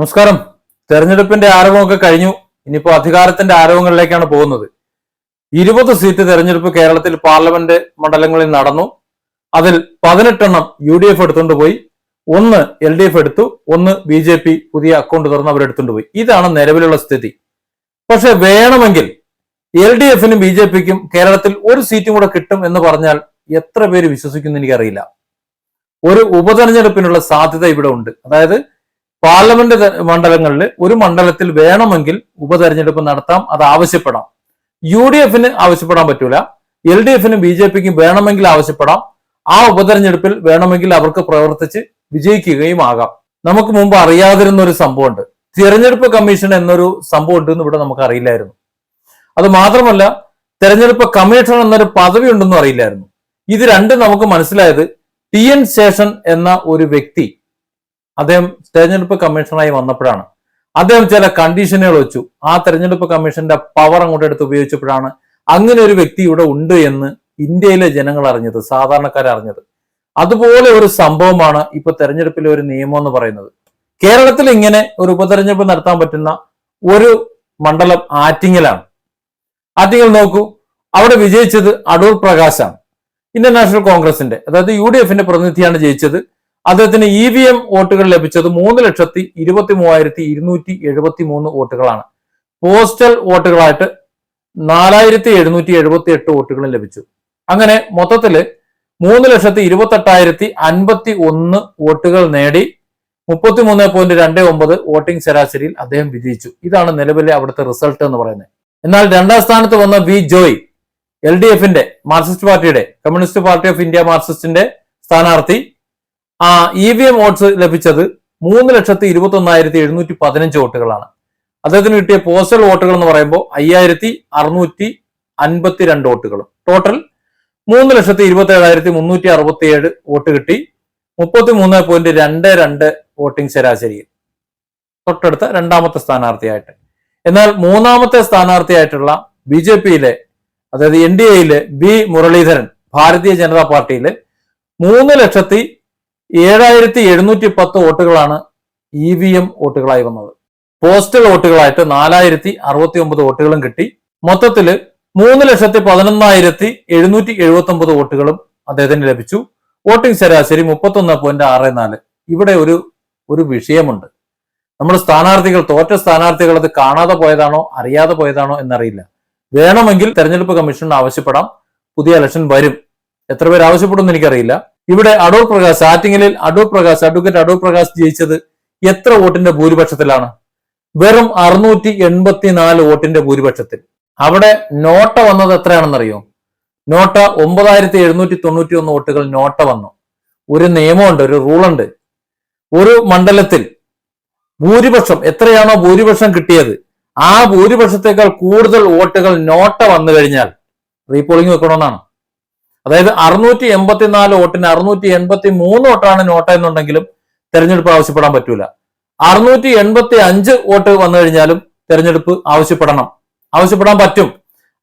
നമസ്കാരം. തെരഞ്ഞെടുപ്പിന്റെ ആരവമൊക്കെ കഴിഞ്ഞു. ഇനിയിപ്പോ അധികാരത്തിന്റെ ആരവങ്ങളിലേക്കാണ് പോകുന്നത്. ഇരുപത് സീറ്റ് തെരഞ്ഞെടുപ്പ് കേരളത്തിൽ പാർലമെന്റ് മണ്ഡലങ്ങളിൽ നടന്നു. അതിൽ പതിനെട്ടെണ്ണം യു ഡി എഫ് എടുത്തുകൊണ്ട് പോയി. ഒന്ന് എൽ ഡി എഫ് എടുത്തു. ഒന്ന് ബി ജെ പി പുതിയ അക്കൗണ്ട് തുറന്ന് അവരെടുത്തുകൊണ്ട് പോയി. ഇതാണ് നിലവിലുള്ള സ്ഥിതി. പക്ഷെ വേണമെങ്കിൽ എൽ ഡി എഫിനും ബി ജെ പിക്കും കേരളത്തിൽ ഒരു സീറ്റും കൂടെ കിട്ടും എന്ന് പറഞ്ഞാൽ എത്ര പേര് വിശ്വസിക്കുന്നു എനിക്കറിയില്ല. ഒരു ഉപതെരഞ്ഞെടുപ്പിനുള്ള സാധ്യത ഇവിടെ ഉണ്ട്. അതായത് പാർലമെന്റ് മണ്ഡലങ്ങളിൽ ഒരു മണ്ഡലത്തിൽ വേണമെങ്കിൽ ഉപതെരഞ്ഞെടുപ്പ് നടത്താം അത് ആവശ്യപ്പെടാം. യു ഡി എഫിന് ആവശ്യപ്പെടാൻ പറ്റൂല. എൽ ഡി എഫിനും ബി ജെ പിക്കും വേണമെങ്കിൽ ആവശ്യപ്പെടാം. ആ ഉപതെരഞ്ഞെടുപ്പിൽ വേണമെങ്കിൽ അവർക്ക് പ്രവർത്തിച്ച് വിജയിക്കുകയും ആകാം. നമുക്ക് മുമ്പ് അറിയാതിരുന്ന ഒരു സംഭവമുണ്ട്. തിരഞ്ഞെടുപ്പ് കമ്മീഷൻ എന്നൊരു സംഭവം ഉണ്ടെന്ന് ഇവിടെ നമുക്ക് അറിയില്ലായിരുന്നു. അത് മാത്രമല്ല തെരഞ്ഞെടുപ്പ് കമ്മീഷൻ എന്നൊരു പദവി ഉണ്ടെന്നും അറിയില്ലായിരുന്നു. ഇത് രണ്ടും നമുക്ക് മനസ്സിലായത് ടി എൻ ശേഷൻ എന്ന ഒരു വ്യക്തി അദ്ദേഹം തെരഞ്ഞെടുപ്പ് കമ്മീഷണറായി വന്നപ്പോഴാണ്. അദ്ദേഹം ചില കണ്ടീഷനുകൾ വെച്ചു. ആ തെരഞ്ഞെടുപ്പ് കമ്മീഷന്റെ പവർ അങ്ങോട്ട് എടുത്ത് ഉപയോഗിച്ചപ്പോഴാണ് അങ്ങനെ ഒരു വ്യക്തി ഇവിടെ ഉണ്ട് എന്ന് ഇന്ത്യയിലെ ജനങ്ങൾ അറിഞ്ഞത് സാധാരണക്കാർ അറിഞ്ഞത്. അതുപോലെ ഒരു സംഭവമാണ് ഇപ്പൊ തെരഞ്ഞെടുപ്പിലെ ഒരു നിയമം എന്ന് പറയുന്നത്. കേരളത്തിൽ ഇങ്ങനെ ഒരു ഉപതെരഞ്ഞെടുപ്പ് നടത്താൻ പറ്റുന്ന ഒരു മണ്ഡലം ആറ്റിങ്ങലാണ്. ആറ്റിങ്ങൽ നോക്കൂ അവിടെ വിജയിച്ചത് അടൂർ പ്രകാശാണ് ഇന്ത്യൻ നാഷണൽ കോൺഗ്രസിന്റെ അതായത് യു ഡി എഫിന്റെ പ്രതിനിധിയാണ് ജയിച്ചത്. അദ്ദേഹത്തിന് ഇ വി എം വോട്ടുകൾ ലഭിച്ചത് മൂന്ന് ലക്ഷത്തി ഇരുപത്തി മൂവായിരത്തി ഇരുന്നൂറ്റി എഴുപത്തി മൂന്ന് വോട്ടുകളാണ്. പോസ്റ്റൽ വോട്ടുകളായിട്ട് നാലായിരത്തി എഴുന്നൂറ്റി എഴുപത്തി എട്ട് വോട്ടുകളും ലഭിച്ചു. അങ്ങനെ മൊത്തത്തിൽ മൂന്ന് ലക്ഷത്തി ഇരുപത്തി എട്ടായിരത്തി അൻപത്തി ഒന്ന് വോട്ടുകൾ നേടി മുപ്പത്തി മൂന്ന് പോയിന്റ് രണ്ട് ഒമ്പത് വോട്ടിംഗ് ശരാശരിയിൽ അദ്ദേഹം വിജയിച്ചു. ഇതാണ് നിലവിലെ അവിടുത്തെ റിസൾട്ട് എന്ന് പറയുന്നത്. എന്നാൽ രണ്ടാം സ്ഥാനത്ത് വന്ന വി ജോയ് എൽ ഡി എഫിന്റെ മാർക്സിസ്റ്റ് പാർട്ടിയുടെ കമ്മ്യൂണിസ്റ്റ് പാർട്ടി ഓഫ് ഇന്ത്യ മാർക്സിസ്റ്റിന്റെ സ്ഥാനാർത്ഥി. ആ ഇ വി എം വോട്ട്സ് ലഭിച്ചത് മൂന്ന് ലക്ഷത്തി ഇരുപത്തി ഒന്നായിരത്തി എഴുന്നൂറ്റി പതിനഞ്ച് വോട്ടുകളാണ്. അദ്ദേഹത്തിന് കിട്ടിയ പോസ്റ്റൽ വോട്ടുകൾ എന്ന് പറയുമ്പോൾ അയ്യായിരത്തി അറുന്നൂറ്റി അൻപത്തി രണ്ട് വോട്ടുകൾ ടോട്ടൽ മൂന്ന് ലക്ഷത്തി ഇരുപത്തി ഏഴായിരത്തി മുന്നൂറ്റി അറുപത്തി ഏഴ് വോട്ട് കിട്ടി. മുപ്പത്തി മൂന്ന് പോയിന്റ് രണ്ട് രണ്ട് വോട്ടിംഗ് ശരാശരിയിൽ. തൊട്ടടുത്ത രണ്ടാമത്തെ സ്ഥാനാർത്ഥിയായിട്ട്. എന്നാൽ മൂന്നാമത്തെ സ്ഥാനാർത്ഥിയായിട്ടുള്ള ബി ജെ പിയിലെ അതായത് എൻ ഡി എയിലെ ബി മുരളീധരൻ ഭാരതീയ ജനതാ പാർട്ടിയിലെ മൂന്ന് ലക്ഷത്തി ഏഴായിരത്തി എഴുന്നൂറ്റി പത്ത് വോട്ടുകളാണ് ഇ വി എം വോട്ടുകളായി വന്നത്. പോസ്റ്റൽ വോട്ടുകളായിട്ട് നാലായിരത്തി അറുപത്തി ഒമ്പത് വോട്ടുകളും കിട്ടി. മൊത്തത്തിൽ മൂന്ന് ലക്ഷത്തി പതിനൊന്നായിരത്തി എഴുന്നൂറ്റി എഴുപത്തി ഒമ്പത് വോട്ടുകളും അദ്ദേഹത്തിന് ലഭിച്ചു. വോട്ടിംഗ് ശരാശരി മുപ്പത്തൊന്ന് പോയിന്റ് ആറ് നാല്. ഇവിടെ ഒരു ഒരു വിഷയമുണ്ട്. നമ്മുടെ സ്ഥാനാർത്ഥികൾ തോറ്റ സ്ഥാനാർത്ഥികൾ അത് കാണാതെ പോയതാണോ അറിയാതെ പോയതാണോ എന്നറിയില്ല. വേണമെങ്കിൽ തെരഞ്ഞെടുപ്പ് കമ്മീഷൻ ആവശ്യപ്പെടാം. പുതിയ ഇലക്ഷൻ വരും. എത്ര പേര് ആവശ്യപ്പെടുമെന്ന് എനിക്കറിയില്ല. ഇവിടെ അടൂർ പ്രകാശ് ആറ്റിങ്ങലിൽ അടൂർ പ്രകാശ് അഡ്വക്കേറ്റ് അടൂർ പ്രകാശ് ജയിച്ചത് എത്ര വോട്ടിന്റെ ഭൂരിപക്ഷത്തിലാണ്? വെറും അറുന്നൂറ്റി എൺപത്തിനാല് വോട്ടിന്റെ ഭൂരിപക്ഷത്തിൽ. അവിടെ നോട്ട വന്നത് എത്രയാണെന്നറിയോ? നോട്ട ഒമ്പതായിരത്തി എഴുന്നൂറ്റി തൊണ്ണൂറ്റി ഒന്ന് വോട്ടുകൾ നോട്ട വന്നു. ഒരു നിയമമുണ്ട് ഒരു റൂളുണ്ട്. ഒരു മണ്ഡലത്തിൽ ഭൂരിപക്ഷം എത്രയാണോ ഭൂരിപക്ഷം കിട്ടിയത് ആ ഭൂരിപക്ഷത്തേക്കാൾ കൂടുതൽ വോട്ടുകൾ നോട്ട വന്നു കഴിഞ്ഞാൽ റീപോളിംഗ് വെക്കണമെന്നാണ്. അതായത് അറുന്നൂറ്റി എൺപത്തിനാല് വോട്ടിന് അറുന്നൂറ്റി എൺപത്തി മൂന്ന് വോട്ടാണ് നോട്ട എന്നുണ്ടെങ്കിലും തെരഞ്ഞെടുപ്പ് ആവശ്യപ്പെടാൻ പറ്റൂല. അറുന്നൂറ്റി എൺപത്തി അഞ്ച് വോട്ട് വന്നു കഴിഞ്ഞാലും തെരഞ്ഞെടുപ്പ് ആവശ്യപ്പെടണം. ആവശ്യപ്പെടാൻ പറ്റും.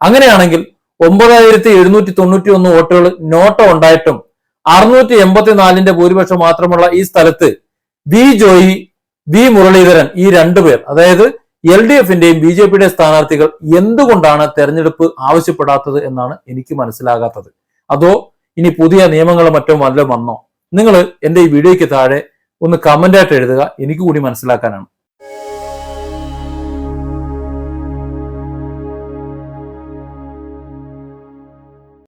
അങ്ങനെയാണെങ്കിൽ ഒമ്പതായിരത്തി എഴുന്നൂറ്റി തൊണ്ണൂറ്റി ഒന്ന് വോട്ടുകൾ നോട്ട ഉണ്ടായിട്ടും അറുന്നൂറ്റി എൺപത്തിനാലിന്റെ ഭൂരിപക്ഷം മാത്രമുള്ള ഈ സ്ഥലത്ത് വി ജോയി വി മുരളീധരൻ ഈ രണ്ടുപേർ അതായത് എൽ ഡി എഫിന്റെയും ബി ജെ പിയുടെയും സ്ഥാനാർത്ഥികൾ എന്തുകൊണ്ടാണ് തെരഞ്ഞെടുപ്പ് ആവശ്യപ്പെടാത്തത് എന്നാണ് എനിക്ക് മനസ്സിലാകാത്തത്. അതോ ഇനി പുതിയ നിയമങ്ങൾ മറ്റോ വല്ലതും വന്നോ? നിങ്ങൾ എന്റെ ഈ വീഡിയോയ്ക്ക് താഴെ ഒന്ന് കമന്റായിട്ട് എഴുതുക. എനിക്ക് കൂടി മനസ്സിലാക്കാനാണ്.